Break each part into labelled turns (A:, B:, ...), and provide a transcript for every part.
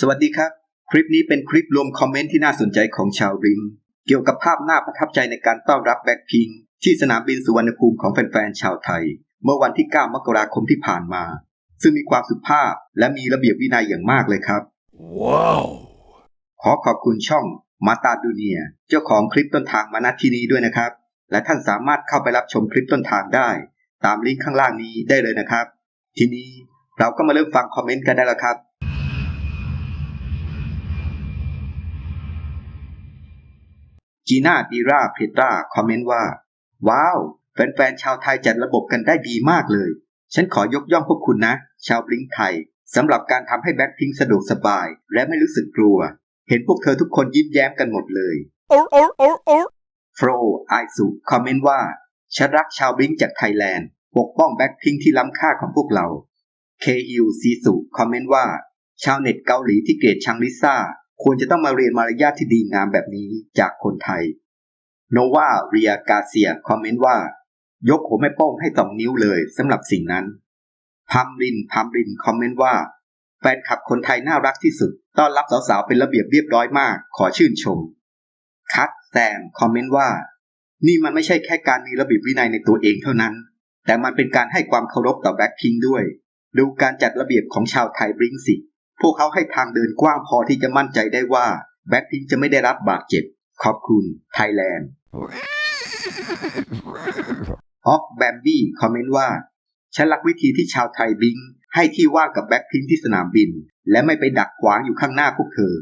A: สวัสดีครับ คลิปนี้เป็นคลิปรวมคอมเมนต์ที่น่าสนใจของชาวริมเกี่ยวกับภาพน่าประทับใจในการต้อนรับแบ็คพิงที่สนามบินสุวรรณภูมิของแฟนๆชาวไทย เมื่อวันที่ 9 มกราคมที่ผ่านมา ซึ่งมีความสุภาพและมีระเบียบวินัยอย่างมากเลยครับ
B: Wow.
A: ขอขอบคุณช่องมาตาดูเนียเจ้าของคลิปต้นทางมาณที่นี้ด้วยนะครับ และท่านสามารถเข้าไปรับชมคลิปต้นทางได้ ตามลิงก์ข้างล่างนี้ได้เลยนะครับ ทีนี้เราก็มาเริ่มฟังคอมเมนต์กันได้แล้วครับ จีน่าดีราเพตราคอมเมนต์ว่า ว้าว แฟนๆชาวไทยจัดระบบกันได้ดีมากเลย ฉันขอยกย่องพวกคุณนะ ชาวบลิงก์ไทยสำหรับการทำให้แบ็คพิงสะดวกสบาย และไม่รู้สึกกลัว เห็นพวกเธอทุกคนยิ้มแย้มกันหมดเลย
B: Or, or, or, or.
A: โฟรไอสุคอมเมนต์ว่าฉันรักชาวบลิงก์จากไทยแลนด์ ปกป้องแบ็คพิงที่ล้ำค่าของพวกเราเคฮิวซีสุคอมเมนต์ว่า ชาวเน็ตเกาหลีที่เกลียดชังลิซ่า ควรจะต้องมาเรียนมารยาทที่ดีงามแบบนี้จากคนไทย โนวาเรียกาเซียคอมเมนต์ว่า ยกหัวแม่โป้งให้สองนิ้วเลยสำหรับสิ่งนั้น พัมรินพัมรินคอมเมนต์ว่า แฟนคลับคนไทยน่ารักที่สุด ต้อนรับสาวๆ เป็นระเบียบเรียบร้อยมาก ขอชื่นชม คัตแซมคอมเมนต์ว่า นี่มันไม่ใช่แค่การมีระเบียบวินัยในตัวเองเท่านั้น แต่มันเป็นการให้ความเคารพต่อแบ็คพิงด้วย ดูการจัดระเบียบของชาวไทยบริงสิ พวกเขาให้ทางเดินกว้างพอที่จะมั่นใจได้ว่าแบ็คพิงจะไม่ได้รับบาดเจ็บ ขอบคุณไทยแลนด์ฮอกแบมบี้คอมเมนต์ว่า ฉันรักวิธีที่ชาวไทยบิงให้ที่ว่างกับแบ็คพิงที่สนามบิน และไม่ไปดักขวางอยู่ข้างหน้าพวกเธอ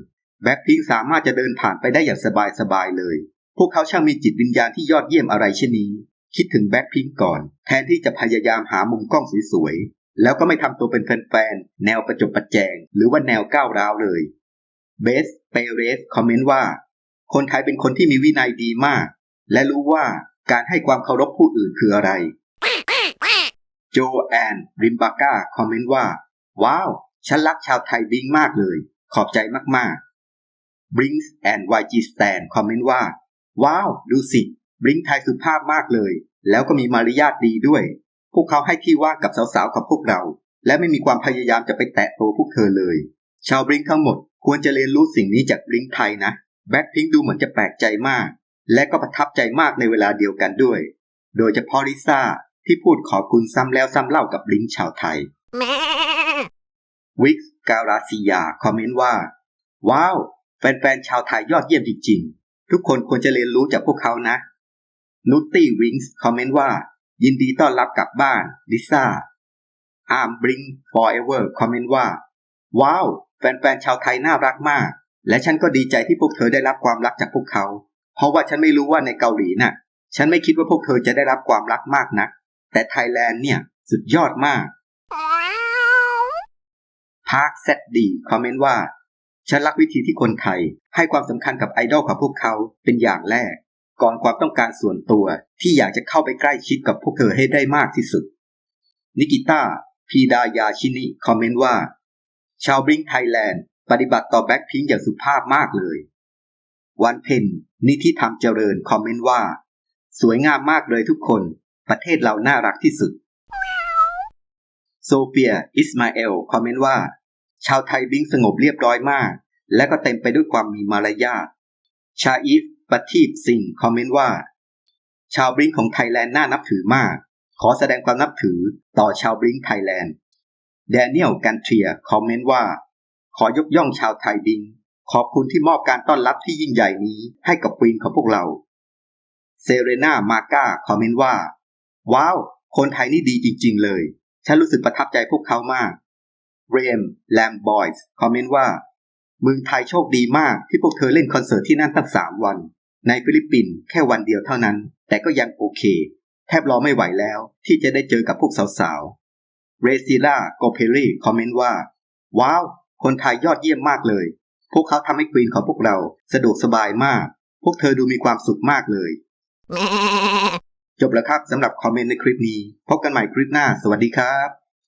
A: แบ็คพิงสามารถจะเดินผ่านไปได้อย่างสบายๆเลย พวกเขาช่างมีจิตวิญญาณที่ยอดเยี่ยมอะไรเช่นนี้ คิดถึงแบ็คพิงก่อน แทนที่จะพยายามหามุมกล้องสวยๆ แล้วก็ไม่ทำตัวเป็นแฟนๆ แนวประจบประแจง หรือว่าแนวก้าวร้าวเลย เบสเปเรสคอมเมนต์ว่า คนไทยเป็นคนที่มีวินัยดีมาก และรู้ว่าการให้ความเคารพผู้อื่นคืออะไร โจแอนริมบาก้าคอมเมนต์ว่า ว้าว ฉันรักชาวไทยบิงมากเลย ขอบใจมากๆ Brinks and YG Stan คอมเมนต์ว่า ว้าว ดูสิบลิงไทยสุภาพมากเลย แล้วก็มีมารยาทดีด้วย พวกเขาให้ที่ว่างกับสาวๆกับพวกเรา และไม่มีความพยายามจะไปแตะตัวพวกเธอเลย ชาวบลิงทั้งหมดควรจะเรียนรู้สิ่งนี้จากบลิงไทยนะ แบ็คพิงดูเหมือนจะแปลกใจมาก และก็ประทับใจมากในเวลาเดียวกันด้วย โดยเฉพาะลิซ่าที่พูดขอบคุณซ้ำแล้วซ้ำเล่ากับบลิงชาวไทย วิกการาซิยาคอมเมนต์ว่า ว้าว แฟนๆ ชาวไทยยอดเยี่ยมจริงๆ ทุกคนควรจะเรียนรู้จากพวกเขานะนุตตี้วิงส์คอมเมนต์ว่า ยินดีต้อนรับกลับบ้านลิซ่าอาร์มบริงฟอร์เอเวอร์คอมเมนต์ว่า ว้าว แฟนๆชาวไทยน่ารักมาก และฉันก็ดีใจที่พวกเธอได้รับความรักจากพวกเขา เพราะว่าฉันไม่รู้ว่าในเกาหลีน่ะ ฉันไม่คิดว่าพวกเธอจะได้รับความรักมากนัก แต่ไทยแลนด์เนี่ย สุดยอดมากพาร์คแซดดีคอมเมนต์ว่า ฉันรักวิธีที่คนไทยให้ความสำคัญกับไอดอลของพวกเขาเป็นอย่างแรก ก่อนความต้องการส่วนตัวที่อยากจะเข้าไปใกล้ชิดกับพวกเธอให้ได้มากที่สุด นิกิต้าพีดายาชินิคอมเมนต์ว่า ชาวบริงไทยแลนด์ปฏิบัติต่อแบ็คพิงอย่างสุภาพมากเลย วันเพนนิธิธรรมเจริญคอมเมนต์ว่า สวยงามมากเลยทุกคน ประเทศเราน่ารักที่สุด โซเฟีย อิสมาเอล คอมเมนต์ว่า ชาวไทยบิงสงบเรียบร้อยมาก และก็เต็มไปด้วยความมีมารยาท ชาอีฟ ปทีบสิงคอมเมนต์ว่า ชาวบริงของไทยแลนด์น่านับถือมาก ขอแสดงความนับถือต่อชาวบริงไทยแลนด์แดเนียลกันเทียคอมเมนต์ว่า ขอยกย่องชาวไทยบิง ขอบคุณที่มอบการต้อนรับที่ยิ่งใหญ่นี้ให้กับควีนของพวกเรา เซเรนามาก้าคอมเมนต์ว่า ว้าว คนไทยนี่ดีจริง ๆ เลย ฉันรู้สึกประทับใจพวกเขามากเรมแลมบอยส์คอมเมนต์ว่าเมืองไทยโชคดีมากที่พวกเธอเล่นคอนเสิร์ตที่นั่นตั้งสามวัน ในฟิลิปปินส์แค่วันเดียวเท่านั้น แต่ก็ยังโอเค แทบรอไม่ไหวแล้วที่จะได้เจอกับพวกสาวๆ เรซิล่าโกเพรีคอมเมนต์ว่า ว้าว คนไทยยอดเยี่ยมมากเลย พวกเขาทำให้ควีนของพวกเราสะดวกสบายมาก พวกเธอดูมีความสุขมากเลย จบแล้วครับสำหรับคอมเมนต์ในคลิปนี้ พบกันใหม่คลิปหน้า สวัสดีครับ